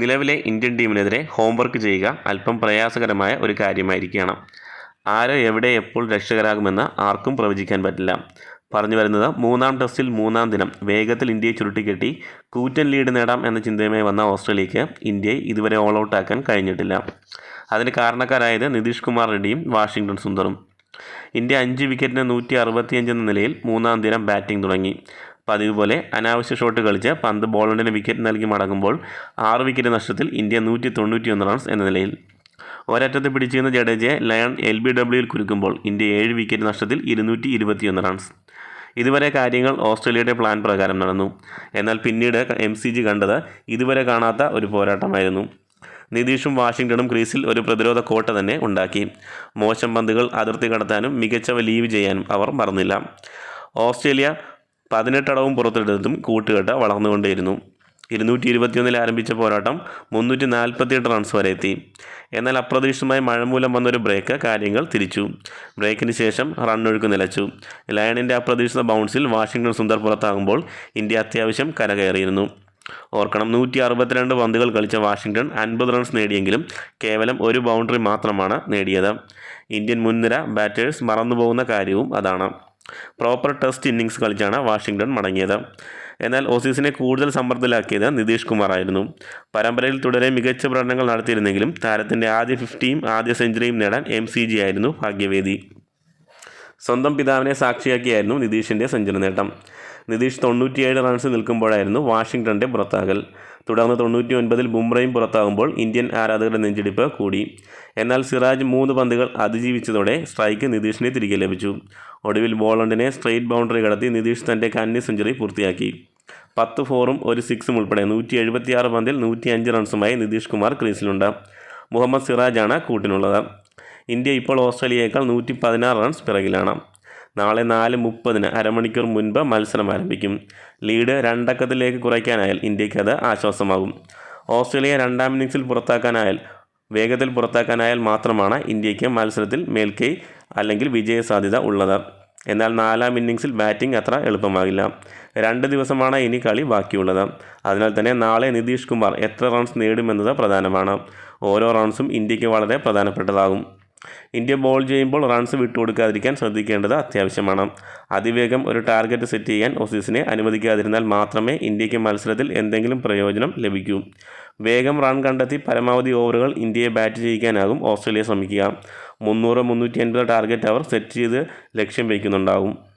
നിലവിലെ Indian ടീമിനെതിരെ homework ചെയ്യുക അല്പം പ്രയാസകരമായ ഒരു കാര്യമായിരിക്കണം. ആരോ എവിടെ എപ്പോൾ രക്ഷകരാകുമെന്ന് ആർക്കും പ്രവചിക്കാൻ പറ്റില്ല. പറഞ്ഞു വരുന്നത് മൂന്നാം ടെസ്റ്റിൽ മൂന്നാം ദിനം. വേഗത്തിൽ ഇന്ത്യയെ ചുരുട്ടിക്കെട്ടി കൂറ്റൻ ലീഡ് നേടാം എന്ന ചിന്തയുമായി വന്ന ഓസ്ട്രേലിയക്ക് ഇന്ത്യയെ ഇതുവരെ ഓൾ ഔട്ട് ആക്കാൻ കഴിഞ്ഞിട്ടില്ല. അതിന് കാരണക്കാരായത് നിതീഷ് കുമാർ റെഡ്ഡിയും വാഷിങ്ടൺ സുന്ദറും. ഇന്ത്യ അഞ്ച് വിക്കറ്റിന് നൂറ്റി അറുപത്തിയഞ്ച് എന്ന നിലയിൽ മൂന്നാം ദിനം ബാറ്റിംഗ് തുടങ്ങി. പതിവ് പോലെ അനാവശ്യ ഷോട്ട് കളിച്ച് പന്ത് ബോളണ്ടിന് വിക്കറ്റ് നൽകി മടങ്ങുമ്പോൾ ആറ് വിക്കറ്റ് നഷ്ടത്തിൽ ഇന്ത്യ നൂറ്റി തൊണ്ണൂറ്റിയൊന്ന് റൺസ് എന്ന നിലയിൽ. ഒരറ്റത്ത് പിടിച്ചിരുന്ന ജഡേജയെ ലയൺ എൽ ബി ഡബ്ല്യുയിൽ കുരുക്കുമ്പോൾ ഇന്ത്യ ഏഴ് വിക്കറ്റ് നഷ്ടത്തിൽ ഇരുന്നൂറ്റി ഇരുപത്തിയൊന്ന് റൺസ് ഇതുവരെ കാര്യങ്ങൾ ഓസ്ട്രേലിയയുടെ പ്ലാൻ പ്രകാരം നടന്നു. എന്നാൽ പിന്നീട് എം സി ജി കണ്ടത് ഇതുവരെ കാണാത്ത ഒരു പോരാട്ടമായിരുന്നു. നിതീഷും വാഷിംഗ്ടണും ക്രീസിൽ ഒരു പ്രതിരോധ കോട്ട തന്നെ ഉണ്ടാക്കി. മോശം പന്തുകൾ അതിർത്തി കടത്താനും മികച്ചവ ലീവ് ചെയ്യാനും അവർ മറന്നില്ല. ഓസ്ട്രേലിയ പതിനെട്ടടവും പുറത്തെടുത്തും കൂട്ടുകെട്ട് വളർന്നുകൊണ്ടിരുന്നു ഇരുന്നൂറ്റി ഇരുപത്തിയൊന്നിൽ ആരംഭിച്ച പോരാട്ടം മുന്നൂറ്റി നാൽപ്പത്തിയെട്ട് റൺസ് വരെ എത്തി. എന്നാൽ അപ്രതീക്ഷിതമായ മഴ മൂലം വന്നൊരു ബ്രേക്ക് കാര്യങ്ങൾ തിരിച്ചു. ബ്രേക്കിന് ശേഷം റണ്ണൊഴുക്ക് നിലച്ചു. ലയണിന്റെ അപ്രതീക്ഷിത ബൗൺസിൽ വാഷിംഗ്ടൺ സുന്ദർ പുറത്താകുമ്പോൾ ഇന്ത്യ അത്യാവശ്യം കരകയറിയിരുന്നു. ഓർക്കണം നൂറ്റി അറുപത്തിരണ്ട് പന്തുകൾ കളിച്ച വാഷിംഗ്ടൺ അൻപത് റൺസ് നേടിയെങ്കിലും കേവലം ഒരു ബൗണ്ടറി മാത്രമാണ് നേടിയത്. ഇന്ത്യൻ മുൻനിര ബാറ്റേഴ്സ് മറന്നുപോകുന്ന കാര്യവും അതാണ്. പ്രോപ്പർ ടെസ്റ്റ് ഇന്നിങ്സ് കളിച്ചാണ് വാഷിംഗ്ടൺ മടങ്ങിയത്. എന്നാൽ ഓസീസിനെ കൂടുതൽ സമ്മർദ്ദത്തിലാക്കിയത് നിതീഷ് കുമാർ ആയിരുന്നു പരമ്പരയിൽ തുടരെ മികച്ച പ്രകടനങ്ങൾ നടത്തിയിരുന്നെങ്കിലും താരത്തിന്റെ ആദ്യ ഫിഫ്റ്റിയും ആദ്യ സെഞ്ചുറിയും നേടാൻ എം സി ജി ആയിരുന്നു ഭാഗ്യവേദി. സ്വന്തം പിതാവിനെ സാക്ഷിയാക്കിയായിരുന്നു നിതീഷിന്റെ സെഞ്ചുറി നേട്ടം. നിതീഷ് തൊണ്ണൂറ്റിയേഴ് റൺസ് നിൽക്കുമ്പോഴായിരുന്നു വാഷിങ്ടണിന്റെ പുറത്താകൽ. തുടർന്ന് തൊണ്ണൂറ്റി ഒൻപതിൽ ബുംറയും പുറത്താകുമ്പോൾ ഇന്ത്യൻ ആരാധകരുടെ നെഞ്ചിടിപ്പ് കൂടി. എന്നാൽ സിറാജ് മൂന്ന് പന്തുകൾ അതിജീവിച്ചതോടെ സ്ട്രൈക്ക് നിതീഷിനെ തിരികെ ലഭിച്ചു. ഒടുവിൽ ബോളണ്ടിനെ സ്ട്രെയിറ്റ് ബൗണ്ടറി കടത്തി നിതീഷ് തന്റെ കന്നി സെഞ്ചുറി പൂർത്തിയാക്കി. പത്ത് ഫോറും ഒരു സിക്സും ഉൾപ്പെടെ നൂറ്റി എഴുപത്തിയാറ് പന്തിൽ നൂറ്റി അഞ്ച് റൺസുമായി നിതീഷ് കുമാർ ക്രീസിലുണ്ട്. മുഹമ്മദ് സിറാജാണ് കൂട്ടിനുള്ളത്. ഇന്ത്യ ഇപ്പോൾ ഓസ്ട്രേലിയയേക്കാൾ നൂറ്റി പതിനാറ് റൺസ് പിറകിലാണ്. നാളെ നാല് മുപ്പതിന് അരമണിക്കൂർ മുൻപ് മത്സരം ആരംഭിക്കും. ലീഡ് രണ്ടക്കത്തിലേക്ക് കുറയ്ക്കാനായാൽ ഇന്ത്യയ്ക്ക് അത് ആശ്വാസമാകും. ഓസ്ട്രേലിയ രണ്ടാം ഇന്നിങ്സിൽ പുറത്താക്കാനായാൽ വേഗത്തിൽ പുറത്താക്കാനായാൽ മാത്രമാണ് ഇന്ത്യയ്ക്ക് മത്സരത്തിൽ മേൽക്കൈ അല്ലെങ്കിൽ വിജയ സാധ്യത ഉള്ളത്. എന്നാൽ നാലാം ഇന്നിങ്സിൽ ബാറ്റിംഗ് അത്ര എളുപ്പമാകില്ല. രണ്ട് ദിവസമാണ് ഇനി കളി ബാക്കിയുള്ളത്. അതിനാൽ തന്നെ നാളെ നിതീഷ് കുമാർ എത്ര റൺസ് നേടുമെന്നത് പ്രധാനമാണ്. ഓരോ റൺസും ഇന്ത്യയ്ക്ക് വളരെ പ്രധാനപ്പെട്ടതാകും. ഇന്ത്യ ബോൾ ചെയ്യുമ്പോൾ റൺസ് വിട്ടുകൊടുക്കാതിരിക്കാൻ ശ്രദ്ധിക്കേണ്ടത് അത്യാവശ്യമാണ്. അതിവേഗം ഒരു ടാർഗറ്റ് സെറ്റ് ചെയ്യാൻ ഓസീസിനെ അനുവദിക്കാതിരുന്നാൽ മാത്രമേ ഇന്ത്യയ്ക്ക് മത്സരത്തിൽ എന്തെങ്കിലും പ്രയോജനം ലഭിക്കൂ. വേഗം റൺ കണ്ടെത്തി പരമാവധി ഓവറുകൾ ഇന്ത്യയെ ബാറ്റ് ചെയ്യിക്കാനാകും ഓസ്ട്രേലിയ ശ്രമിക്കുക. മുന്നൂറ് മുന്നൂറ്റി അൻപത് ടാർഗറ്റ് അവർ സെറ്റ് ചെയ്ത് ലക്ഷ്യം വയ്ക്കുന്നുണ്ടാകും